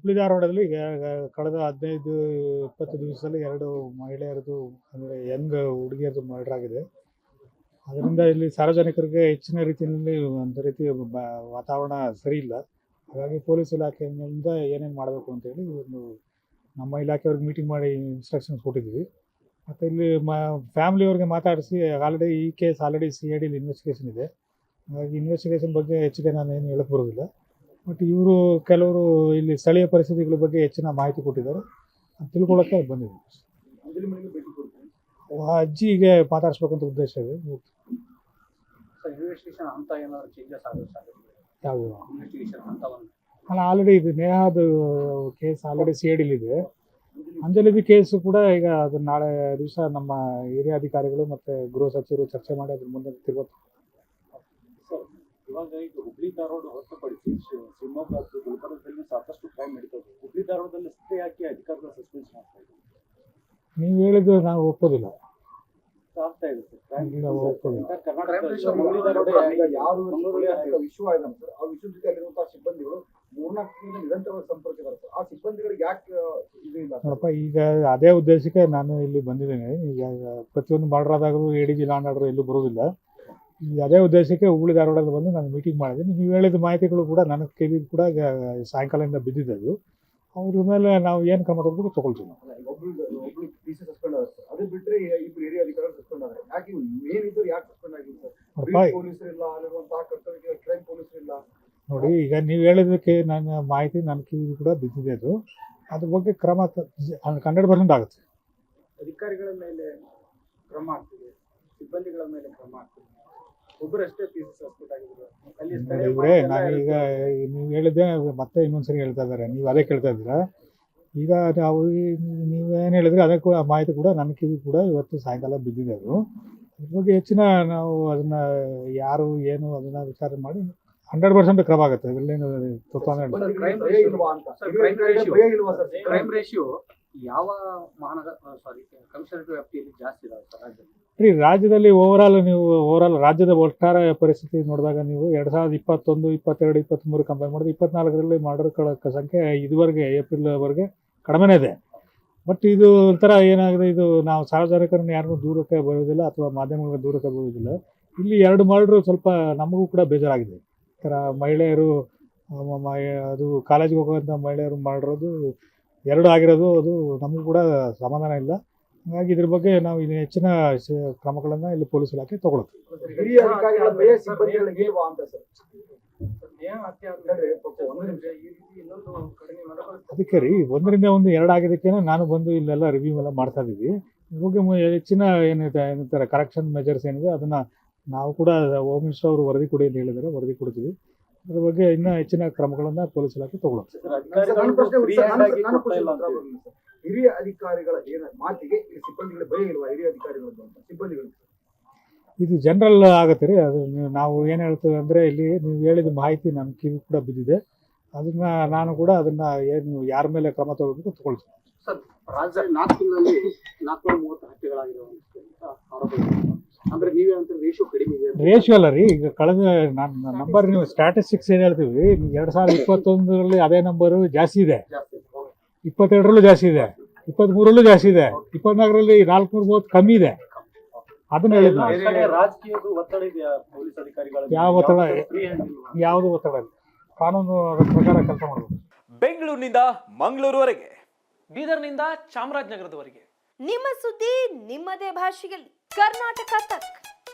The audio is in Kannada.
ಹುಬ್ಳಿ ಧಾರವಾಡದಲ್ಲಿ ಕಳೆದ ಹದಿನೈದು, ಇಪ್ಪತ್ತು ದಿವಸದಲ್ಲಿ ಎರಡು ಮಹಿಳೆಯರದು, ಅಂದರೆ ಯಂಗ್ ಹುಡುಗಿಯರದು ಮರ್ಡರ್ ಆಗಿದೆ. ಅದರಿಂದ ಇಲ್ಲಿ ಸಾರ್ವಜನಿಕರಿಗೆ ಹೆಚ್ಚಿನ ರೀತಿಯಲ್ಲಿ ಒಂದು ರೀತಿ ವಾತಾವರಣ ಸರಿ ಇಲ್ಲ. ಹಾಗಾಗಿ ಪೊಲೀಸ್ ಇಲಾಖೆಯಿಂದ ಏನೇನು ಮಾಡಬೇಕು ಅಂತೇಳಿ ಒಂದು ನಮ್ಮ ಇಲಾಖೆಯವ್ರಿಗೆ ಮೀಟಿಂಗ್ ಮಾಡಿ ಇನ್ಸ್ಟ್ರಕ್ಷನ್ಸ್ ಕೊಟ್ಟಿದ್ವಿ ಮತ್ತು ಇಲ್ಲಿ ಮ, ಫ್ಯಾಮಿಲಿಯವ್ರಿಗೆ ಮಾತಾಡಿಸಿ ಆಲ್ರೆಡಿ ಈ ಕೇಸ್ ಆಲ್ರೆಡಿ ಸಿ ಐ ಡಿಲಿ ಇನ್ವೆಸ್ಟಿಗೇಷನ್ ಇದೆ. ಹಾಗಾಗಿ ಇನ್ವೆಸ್ಟಿಗೇಷನ್ ಬಗ್ಗೆ ಹೆಚ್ಚಿಗೆ ನಾನು ಏನು ಹೇಳಕ್ಕೆ ಬರೋದಿಲ್ಲ. ಬಟ್ ಇವರು ಕೆಲವರು ಇಲ್ಲಿ ಸ್ಥಳೀಯ ಪರಿಸ್ಥಿತಿಗಳ ಬಗ್ಗೆ ಹೆಚ್ಚಿನ ಮಾಹಿತಿ ಕೊಟ್ಟಿದ್ದಾರೆ. ತಿಳ್ಕೊಳ್ಳೋಕ್ಕೆ ಬಂದಿದ್ದೀವಿ ಆ ಅಜ್ಜಿಗೆ ಮಾತಾಡಿಸ್ಬೇಕಂತ ಉದ್ದೇಶ ಇದೆ. ಯಾವುದು? ಅಲ್ಲ ಆಲ್ರೆಡಿ ಇದು. ನೇಹಾದ ಕೇಸ್ ಆಲ್ರೆಡಿ ಸಿ ಇದೆ. ಅಂಜಲಿದು ಕೇಸು ಕೂಡ ಈಗ ಅದು ನಾಳೆ ದಿವಸ ನಮ್ಮ ಹಿರಿಯ ಅಧಿಕಾರಿಗಳು ಮತ್ತು ಗೃಹ ಸಚಿವರು ಚರ್ಚೆ ಮಾಡಿ ಅದ್ರ ಮುಂದೆ ತಿರುಗುತ್ತೆ ಇವಾಗ ಈಗ ಹುಬ್ಳಿ ಧಾರವಾಡ ಹೊರತುಪಡಿಸಿ ಪಡಿಸಿ ಶಿವಮೊಗ್ಗ ಮತ್ತು ಗುಲ್ಬರ್ಗದಲ್ಲಿ ಸಾಕಷ್ಟು ಕ್ರೈಮ್ ನಡೀತಾ ಇದೆ. ಹುಬ್ಳಿ ಧಾರವಾಡದಲ್ಲಿ ಸ್ಥಿತಿ ಹಾಕಿ ಅಧಿಕಾರಿಗಳ ಸಸ್ಪೆನ್ಸ್ ಮಾಡ್ತಾ ಇದ್ದೀವಿ ನೀವು ಹೇಳಿದ್ರೆ ನಾವು ಒಪ್ಪೋದಿಲ್ಲ. ಆಗ್ತಾ ಇದೆ ಸರ್. ಇಲ್ಲ, ಕರ್ನಾಟಕ ವಿಶ್ವ ಇದೆ ಸರ್. ಆ ವಿಶ್ವದ ಜೊತೆ ಅಲ್ಲಿರುವಂತಹ ಸಿಬ್ಬಂದಿಗಳು ಮೂರ್ನಾಲ್ಕು ತಿಂಗಳಿಂದ ನಿರಂತರವಾಗಿ ಸಂಪರ್ಕ ಸರ್. ಆ ಸಿಬ್ಬಂದಿಗಳಿಗೆ ಯಾಕೆ ಇದು ಇಲ್ಲ ಸರ್? ನೋಡಪ್ಪ ಈಗ ಅದೇ ಉದ್ದೇಶಕ್ಕೆ ನಾನು ಇಲ್ಲಿ ಬಂದಿದ್ದೇನೆ. ಈಗ ಪ್ರತಿಯೊಂದು ಮಾಡ್ರಾದಾಗಲೂ ಆದಾಗಲೂ A D G law and order ಎಲ್ಲೂ ಬರೋದಿಲ್ಲ ಅದೇ ಉದ್ದೇಶಕ್ಕೆ ಹುಬ್ಳಿ ಧಾರವಾಡದಲ್ಲಿ ಬಂದು ನಾನು ಮೀಟಿಂಗ್ ಮಾಡಿದ್ದೀನಿ. ನೀವು ಹೇಳಿದ ಮಾಹಿತಿಗಳು ಕೂಡ ನನಗೆ ಕಿವಿಗೆ ಕೂಡ ಸಾಯಂಕಾಲದಿಂದ ಬಿದ್ದಿದೆ ಅದು ಅವ್ರ ಮೇಲೆ ನಾವು ಏನು ಕ್ರಮ ತಗೋಬೇಕು ತಗೊಳ್ತೀವಿ ನಾವು. ನೋಡಿ ಈಗ ನೀವು ಹೇಳಿದಕ್ಕೆ ನನ್ನ ಮಾಹಿತಿ ನನ್ನ ಕಿವಿಗೆ ಕೂಡ ಬಿದ್ದಿದೆ ಅದು. ಅದ್ರ ಬಗ್ಗೆ ಕ್ರಮ ಹಂಡ್ರೆಡ್ ಪರ್ಸೆಂಟ್ ಆಗುತ್ತೆ. ಅಧಿಕಾರಿಗಳ ಮೇಲೆ ಕ್ರಮ ಆಗ್ತಿದೆ. ಸಿಬ್ಬಂದಿಗಳ ಮೇಲೆ ಕ್ರಮ ಆಗ್ತಿದೆ. ಎಲ್ಲ ನಾನೀಗ ನೀವು ಹೇಳಿದ್ದೆ ಮತ್ತೆ ಇನ್ನೊಂದ್ಸರಿ ಹೇಳ್ತಾ ಇದ್ದಾರೆ ನೀವು ಅದೇ ಕೇಳ್ತಾ ಇದ್ದೀರಾ? ಈಗ ನಾವು ಈ- ನೀವೇನು ಹೇಳಿದ್ರೆ ಅದಕ್ಕೂ ಆ ಮಾಹಿತಿ ಕೂಡ ನನ್ನ ಕಿವಿ ಕೂಡ ಇವತ್ತು ಸಾಯಂಕಾಲ ಬಿದ್ದಿದೆ ಅದು. ಅದ್ರ ಬಗ್ಗೆ ಹೆಚ್ಚಿನ ನಾವು ಅದನ್ನ ಯಾರು ಏನು ಅದನ್ನ ವಿಚಾರ ಮಾಡಿ ಹಂಡ್ರೆಡ್ ಪರ್ಸೆಂಟ್ ಕ್ರಮ ಆಗುತ್ತೆ. ಅದರಲ್ಲೇನು ತೊಂದರೆ ಯಾವ ಮಹಾನಗರ ಸಾರಿ ಕಮಿಷನರೇಟ್ ವ್ಯಾಪ್ತಿಯಲ್ಲಿ ಜಾಸ್ತಿ ಇದಾವೆ ಸರ್ ರಾಜ್ಯದಲ್ಲಿ? ರೀ, ರಾಜ್ಯದಲ್ಲಿ ಓವರಾಲ್ ನೀವು ಓವರಾಲ್ ರಾಜ್ಯದ ಒಟ್ಟಾರೆ ಪರಿಸ್ಥಿತಿ ನೋಡಿದಾಗ ನೀವು ಎರಡು ಸಾವಿರದ ಇಪ್ಪತ್ತೊಂದು, ಇಪ್ಪತ್ತೆರಡು, ಇಪ್ಪತ್ತ್ಮೂರು ಕಂಪೇರ್ ಮಾಡಿದ್ರೆ ಇಪ್ಪತ್ನಾಲ್ಕರಲ್ಲಿ ಮರ್ಡರ್ಗಳ ಸಂಖ್ಯೆ ಇದುವರೆಗೆ ಏಪ್ರಿಲ್ವರೆಗೆ ಕಡಿಮೆನೇ ಇದೆ. ಬಟ್ ಇದು ಒಂಥರ ಏನಾಗಿದೆ, ಇದು ನಾವು ಸಾರ್ವಜನಿಕರನ್ನು ಯಾರಿಗೂ ದೂರಕ್ಕೆ ಬರೋದಿಲ್ಲ ಅಥವಾ ಮಾಧ್ಯಮಗಳ ದೂರಕ್ಕೆ ಬರೋದಿಲ್ಲ ಇಲ್ಲಿ ಎರಡು ಮರ್ಡ್ರು ಸ್ವಲ್ಪ ನಮಗೂ ಕೂಡ ಬೇಜಾರಾಗಿದೆ. ಈ ಥರ ಮಹಿಳೆಯರು ಅದು ಕಾಲೇಜ್ಗೆ ಹೋಗುವಂಥ ಮಹಿಳೆಯರು ಮಾಡಿರೋದು ಎರಡು ಆಗಿರೋದು ಅದು ನಮಗೂ ಕೂಡ ಸಮಾಧಾನ ಇಲ್ಲ. ಹಾಗಾಗಿ ಇದ್ರ ಬಗ್ಗೆ ನಾವು ಇನ್ನು ಹೆಚ್ಚಿನ ಕ್ರಮಗಳನ್ನು ಇಲ್ಲಿ ಪೊಲೀಸ್ ಇಲಾಖೆ ತಗೊಳುತ್ತೆ ಅದಕ್ಕೆ ರೀ ಒಂದರಿಂದ ಒಂದು ಎರಡು ಆಗಿದ್ದಕ್ಕೆ ನಾನು ಬಂದು ಇಲ್ಲೆಲ್ಲ ರಿವ್ಯೂ ಎಲ್ಲ ಮಾಡ್ತಾ ಇದ್ದೀವಿ. ಇವಾಗ ಹೆಚ್ಚಿನ ಏನಿದೆ ಏನಂತಾರೆ ಕರೆಕ್ಷನ್ ಮೆಜರ್ಸ್ ಏನಿದೆ ಅದನ್ನ ನಾವು ಕೂಡ ಹೋಮ್ ಮಿನಿಸ್ಟರ್ ಅವರು ವರದಿ ಕೊಡಿ ಅಂತ ಹೇಳಿದ್ದಾರೆ ವರದಿ ಕೊಡ್ತೀವಿ. ಅದ್ರ ಬಗ್ಗೆ ಇನ್ನೂ ಹೆಚ್ಚಿನ ಕ್ರಮಗಳನ್ನು ಪೊಲೀಸ್ ಇಲಾಖೆ ಸರ್. ಹಿರಿಯ ಅಧಿಕಾರಿಗಳ ಏನ ಮಾತಿಗೆ ಸಿಬ್ಬಂದಿಗಳ ಭಯ ಇಲ್ವಾ? ಹಿರಿಯ ಅಧಿಕಾರಿಗಳು ಸಿಬ್ಬಂದಿಗಳು ಇದು ಜನರಲ್ ಆಗುತ್ತೆ ರೀ. ಅದು ನಾವು ಏನು ಹೇಳ್ತೇವೆ ಅಂದರೆ ಇಲ್ಲಿ ನೀವು ಹೇಳಿದ ಮಾಹಿತಿ ನಮ್ಮ ಕಿವಿ ಕೂಡ ಬಿದ್ದಿದೆ. ಅದನ್ನ ನಾನು ಕೂಡ ಅದನ್ನ ಏನು ಯಾರ ಮೇಲೆ ಕ್ರಮ ತಗೋಬೇಕು ತಗೊಳ್ತೀನಿ. ಸರ್ ರಾಜ್ಯದಲ್ಲಿ ನಾಲ್ಕು ತಿಂಗಳಲ್ಲಿ ನಾಲ್ಕುನೂರ ಮೂವತ್ತು ಹತ್ಯೆಗಳಾಗಿರೋ ಆರೋಪ ಇದೆ. ಅಂದ್ರೆ ನೀವೇ ಅಂತ ರೇಷಿಯೋ ಅಲ್ಲ ರೀ ಈಗ ಕಳೆದ ನಾನು ನಂಬರ್ ನೀವು ಸ್ಟ್ಯಾಟಿಸ್ಟಿಕ್ಸ್ ಏನು ಹೇಳ್ತೀವಿ ಎರಡು ಸಾವಿರದ ಇಪ್ಪತ್ತೊಂದರಲ್ಲಿ ಅದೇ ನಂಬರು ಜಾಸ್ತಿ ಇದೆ. ಇಪ್ಪತ್ತೆರಡರಲ್ಲೂ ಜಾಸ್ತಿ ಇದೆ ಇಪ್ಪತ್ತ್ಮೂರಲ್ಲೂ ಜಾಸ್ತಿ ಇದೆ ಇಪ್ಪತ್ನಾಲ್ಕರಲ್ಲಿ ನಾಲ್ಕುನೂರ ಮೂವತ್ತು ಕಮ್ಮಿ ಇದೆ. ಅದನ್ನ ಹೇಳಿದ್ ಎಲ್ಲ ನಾನು ಕಡೆ ರಾಜಕೀಯದ ಒತ್ತಡ ಪೊಲೀಸ್ ಅಧಿಕಾರಿಗಳ ಯಾವ ಒತ್ತಡ? ಯಾವುದು ಒತ್ತಡ ಇಲ್ಲ. ಕಾನೂನು ಪ್ರಕಾರ ಕೆಲಸ ಮಾಡಬೇಕು ಬೆಂಗಳೂರಿನಿಂದ ಮಂಗಳೂರುವರೆಗೆ ಬೀದರ್ನಿಂದ ಚಾಮರಾಜನಗರದವರೆಗೆ. ನಿಮ್ಮ ಸುದ್ದಿ ನಿಮ್ಮದೇ ಭಾಷೆಯಲ್ಲಿ. ಕರ್ನಾಟಕ ತಕ್.